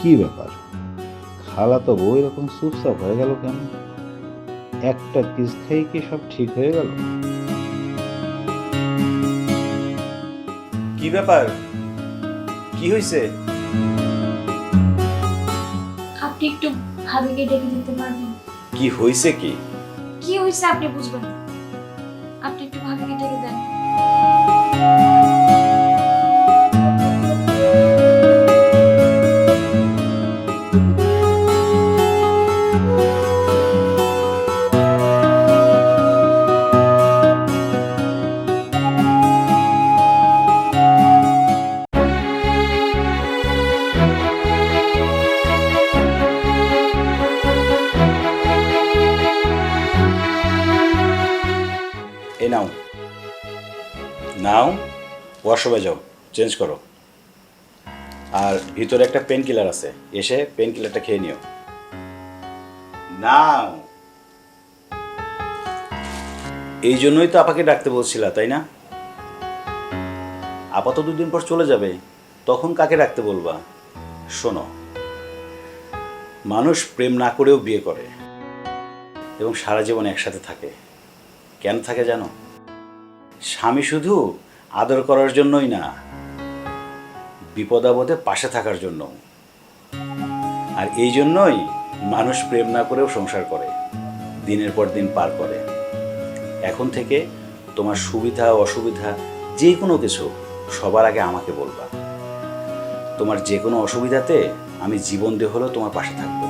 কি ব্যাপার? খালা তো বউ এরকম চুপচাপ হয়ে গেল কেন? একটা কিস খাই কি সব ঠিক হয়ে গেল? কি ব্যাপার? কি হয়েছে আপনি একটু ভাবিকে ডেকে দিতে পারবেন? কি হয়েছে কি? কি হয়েছে আপনি বুঝবেন। আপনি একটু ভাবিকে ডেকে দেন। এই নাও। নাও ওয়াশরুমে যাও চেঞ্জ করো। আর ভিতরে একটা পেন কিলার আছে, এসে পেন কিলারটা খেয়ে নিও। নাও। এই জন্যই তো আপাকে ডাকতে বলছিলা, তাই না? আপা তো দুদিন পর চলে যাবে, তখন কাকে ডাকতে বলবা? শোনো, মানুষ প্রেম না করেও বিয়ে করে, এবং সারা জীবন একসাথে থাকে। কেন থাকে জানো? স্বামী শুধু আদর করার জন্যই না বিপদ আপদে পাশে থাকার জন্য আর এই জন্যই মানুষ প্রেম না করেও সংসার করে, দিনের পর দিন পার করে। এখন থেকে তোমার সুবিধা, অসুবিধা, যে কোনো কিছু সবার আগে আমাকে বলবা। তোমার যে কোনো অসুবিধাতে আমি জীবন দিয়ে হলেও তোমার পাশে থাকব।